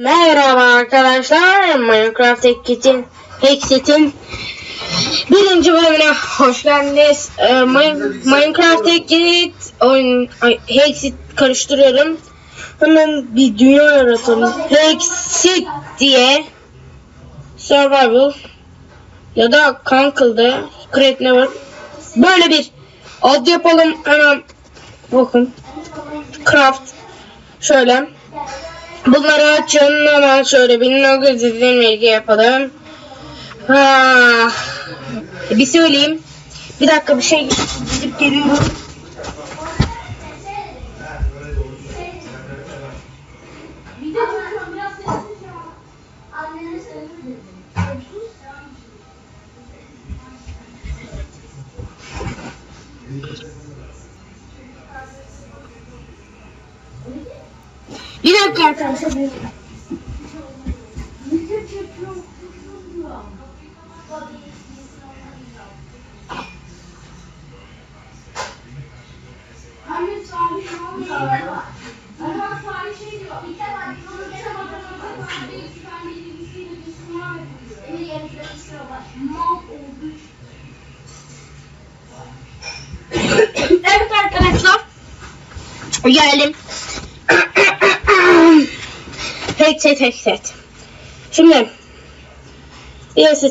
Merhaba arkadaşlar. Minecraft Hackit'in Hexit'in birinci bölümüne hoş geldiniz. Ee, Min- Minecraft Hackit oyun Hexit karıştırıyorum. Hemen bir dünya yaratalım. Hexit diye Survival ya da Kankıl'da Create Never böyle bir ad yapalım hemen bakın craft şöyle Bunları açın hemen şöyle bir nugget ilgi yapalım. Ha, bir söyleyeyim. Bir dakika bir şey gidip geliyorum. Video çekiyorum Bir dakika arkadaşlar. Video çekiyorum. sus oluyor? Erman Salih şey diyor. Bir. Şimdi Yes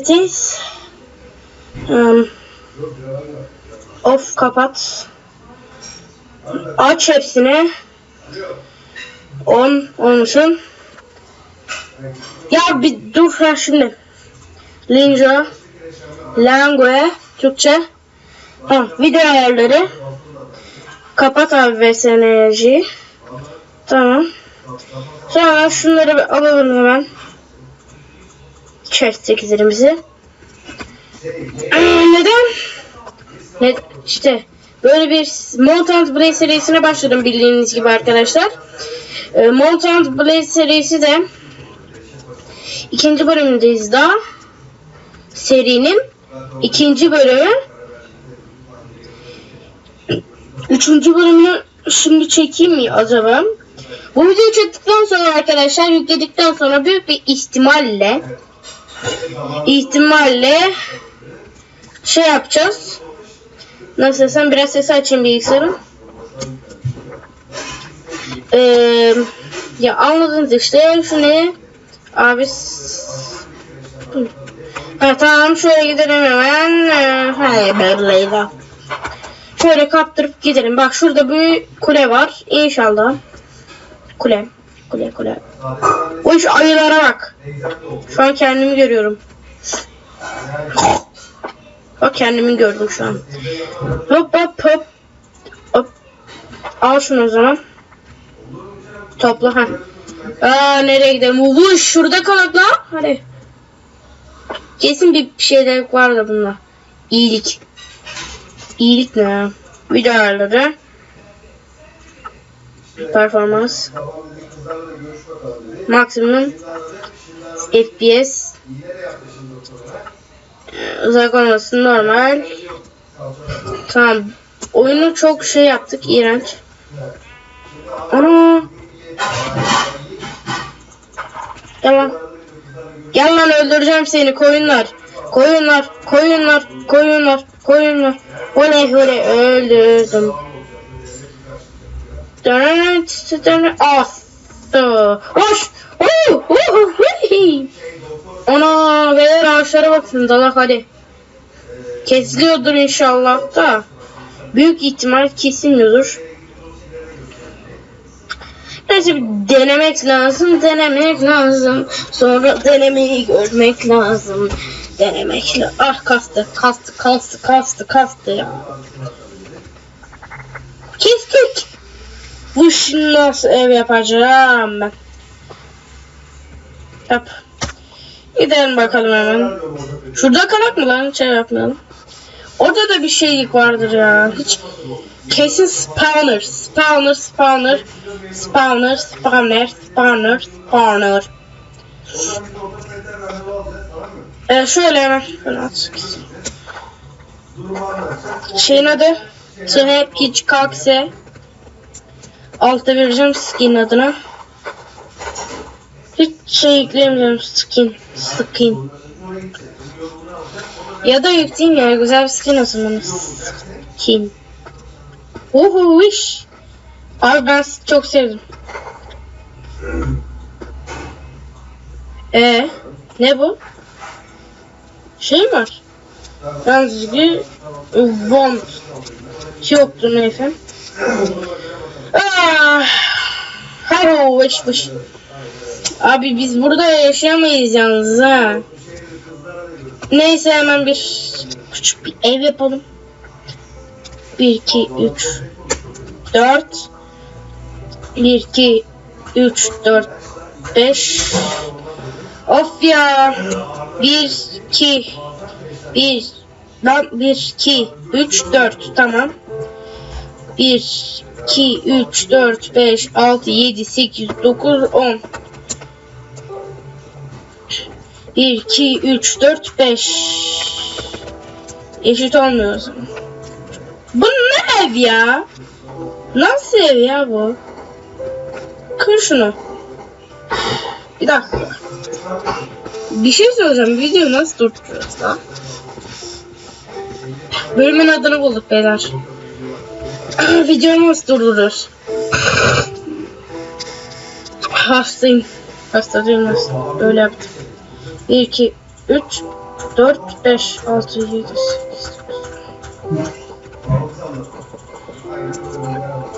um, Off kapat. Aç hepsini. On olmuşum. Ya bir dur ha şimdi. Linja. Langue. Türkçe. Ha, video ayarları. Kapat abi VSN enerjiyi. Tamam. Sonra şunları alalım hemen. Chest 8'lerimizi. Ee, neden? Ne, işte böyle bir Montant Blaze serisine başladım bildiğiniz gibi arkadaşlar. Ee, Montant Blaze serisi de ikinci bölümündeyiz daha. Serinin ikinci bölümü. Üçüncü bölümünü şimdi çekeyim mi acaba? Bu videoyu çektikten sonra arkadaşlar yükledikten sonra büyük bir ihtimalle ihtimalle şey yapacağız. Nasıl desem biraz sesi açayım bilgisayarın. Ee, ya anladınız işte şu ne? Abi ha, tamam şöyle gidelim hemen. Ee, Hay belleydi. Şöyle kaptırıp gidelim. Bak şurada bir kule var. İnşallah. Kule. Kule kule. O şu ayılara bak. Şu an kendimi görüyorum. Bak kendimi gördüm şu an. Hop hop hop. Hop. Al şunu o zaman. Topla ha. Aa nereye gidelim? Vuş şurada kalak lan. Hadi. Kesin bir şeyler var da bunda. İyilik. İyilik ne? Video ayarları. Performans. Maksimum. FPS. Ee, Uzak olması normal. Tamam. Oyunu çok şey yaptık. iğrenç. Ana. Tamam. Gel lan öldüreceğim seni koyunlar. Koyunlar, koyunlar, koyunlar, koyunlar. Oley oley öldürdüm. Astı. Hoş. Ana beyler ağaçlara bakın dalak hadi. Kesiliyordur inşallah da. Büyük ihtimal kesilmiyordur. Neyse bir denemek lazım, denemek lazım. Sonra denemeyi görmek lazım. Denemek lazım. Ah kastı, kastı, kastı, kastı, kastı ya. Bu şimdi nasıl ev yapacağım ben. Yap. Gidelim bakalım hemen. Şurada kalak mı lan? Şey yapmayalım. Orada da bir şeylik vardır ya. Hiç kesin spawner, spawner, spawner, spawner, spawner, spawner, spawner. Ee, şöyle hemen şöyle at. Şeyin adı Sıhhe Peach Kakse. Altta vereceğim skin adına. Hiç şey yükleyemiyorum skin. Skin. Ya da yükleyeyim ya güzel bir skin olsun bana. Skin. Uhu iş. Abi ben çok sevdim. E ne bu? Şey mi var? Yalnızca want yoktu neyse. Ah, hello vış vış. Abi biz burada yaşayamayız yalnız ha. Neyse hemen bir küçük bir ev yapalım. 1 2 3 4 1 2 3 4 5 Of ya. 1 2 1 lan 1 2 3 4 tamam. 1 2 3 4 5 6 7 8 9 10 1 2 3 4 5 Eşit olmuyor o zaman. Bu ne ev ya? Nasıl ev ya bu? Kır şunu. Bir dakika. Bir şey söyleyeceğim. Video nasıl durduruyoruz lan? Bölümün adını bulduk beyler. Videoyu nasıl durduruyoruz? Hastayım. Hasta değilim aslında. Öyle yaptım. 1, 2, 3, 4, 5, 6, 7, 8,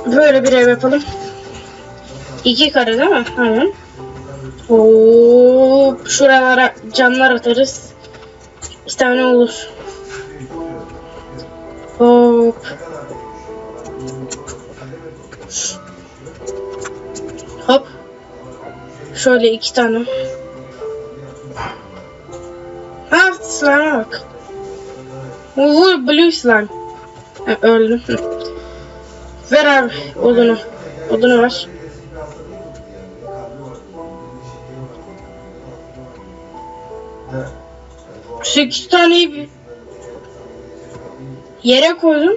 9. Böyle bir ev yapalım. İki kare değil mi? Aynen. Hop, şuralara camlar atarız. İki tane olur. Hop. Şöyle iki tane. Ha slime'a bak. Vur blue slime. Ha, öldüm. Ver abi odunu. Odunu ver. Sekiz taneyi yere koydum.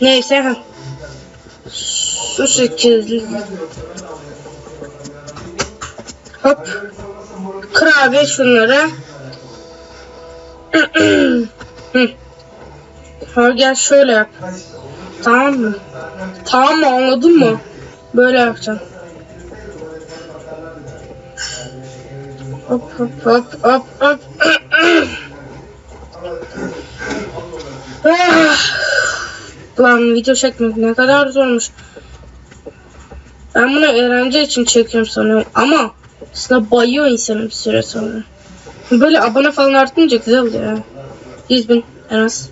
Neyse ha. Su sekizli. Hop. Kır abi şunları. Ha gel şöyle yap. Tamam mı? Tamam mı anladın mı? Böyle yapacağım. Hop hop hop hop hop. Ah. Lan video çekmek ne kadar zormuş. Ben bunu eğlence için çekiyorum sanıyorum ama aslında bayıyor insanın bir süre sonra. Böyle abone falan artınca güzel oluyor ya. 100 bin en az.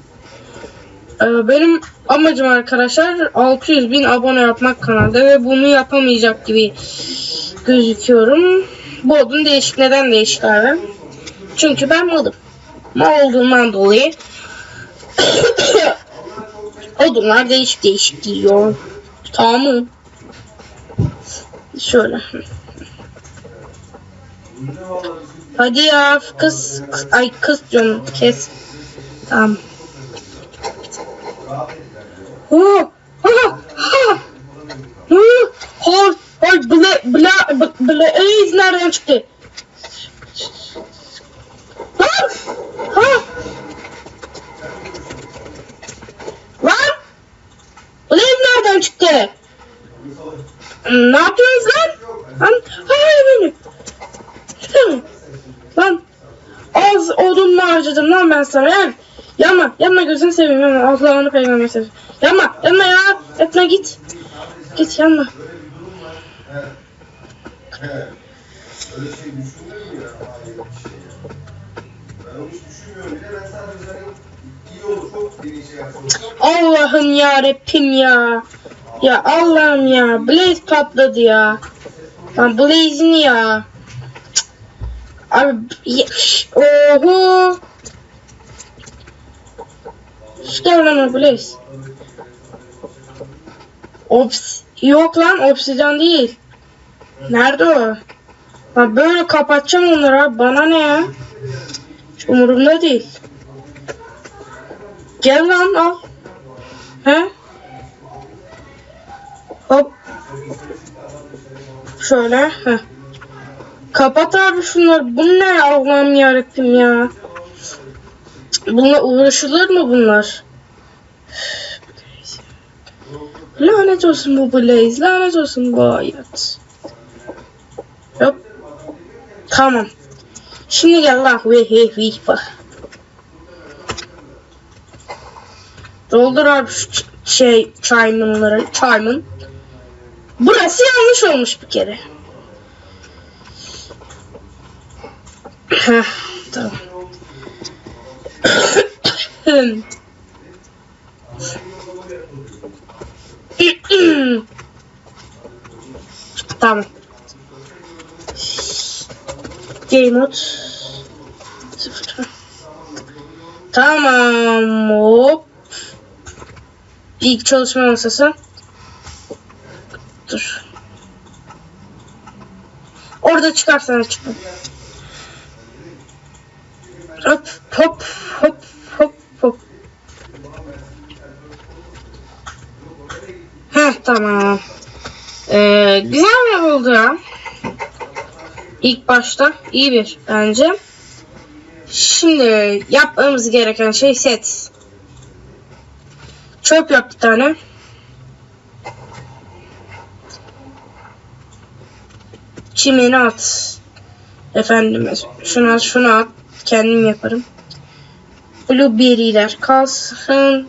Ee, benim amacım arkadaşlar 600 bin abone yapmak kanalda ve bunu yapamayacak gibi gözüküyorum. Bu odun değişik. Neden değişik abi? Çünkü ben malım. Mal olduğundan dolayı odunlar değişik değişik giyiyor. Tamam mı? Şöyle. Hadi ya kız, kız ay kız diyorum kes. Tamam. Oh, ha. Hı, Hay, hay, bla, bla, bla, Blaze nereden çıktı? Lan! Ha! Lan! Blaze nereden çıktı? Ne yapıyorsunuz lan? Lan, hayır beni. Çıkın. Lan az odun mu harcadım lan ben sana ya? Yanma, yanma gözünü seveyim yanma. Allah'ını peygamber seveyim. Yanma, yanma ya. Etme git. Git yanma. Allah'ım ya Rabbim ya. Ya Allah'ım ya. Blaze patladı ya. Lan Blaze'in ya. Abi oho. Şükür lan Blaze. Ops yok lan obsidyen değil. Nerede o? Ben böyle kapatacağım onları abi. Bana ne ya? Hiç umurumda değil. Gel lan al. He? Hop. Şöyle. Heh. Kapat abi şunları. Bu ne Allah'ım yarabbim ya. Bununla uğraşılır mı bunlar? Lanet olsun bu Blaze. Lanet olsun bu hayat. Hop. Tamam. Şimdi gel lan. Ve he he bak. Doldur abi şu şey çaymanları. Çayman. Burası yanlış olmuş bir kere. Tamam. tamam. Game mode. Tamam. Hop. İlk çalışma masası. Dur. Orada. Hop hop hop hop tamam. Ee, güzel bir oldu. İlk başta iyi bir bence. Şimdi yapmamız gereken şey set. Çöp yap bir tane. Çimeni at. Efendim şunu at şunu at. Kendim yaparım. Blueberry'ler kalsın.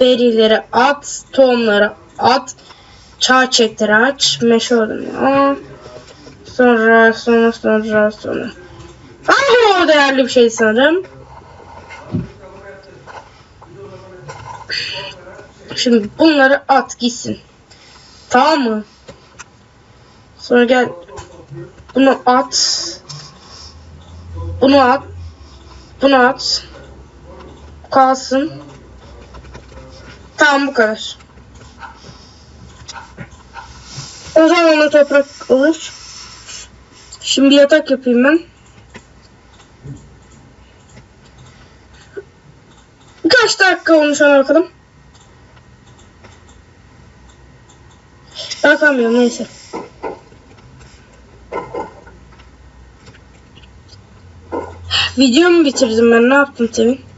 Berry'leri at. Tohumları at. Çağ çekleri aç. Meşe odunu Sonra sonra sonra sonra. Ah o değerli bir şey sanırım. Şimdi bunları at gitsin. Tamam mı? Sonra gel. Bunu at. Bunu at. Bunu at. Kalsın. Tamam bu kadar. O zaman ona toprak olur. Şimdi yatak yapayım ben. Kaç dakika olmuş ona bakalım. Bakamıyorum neyse. Videomu bitirdim ben ne yaptım senin?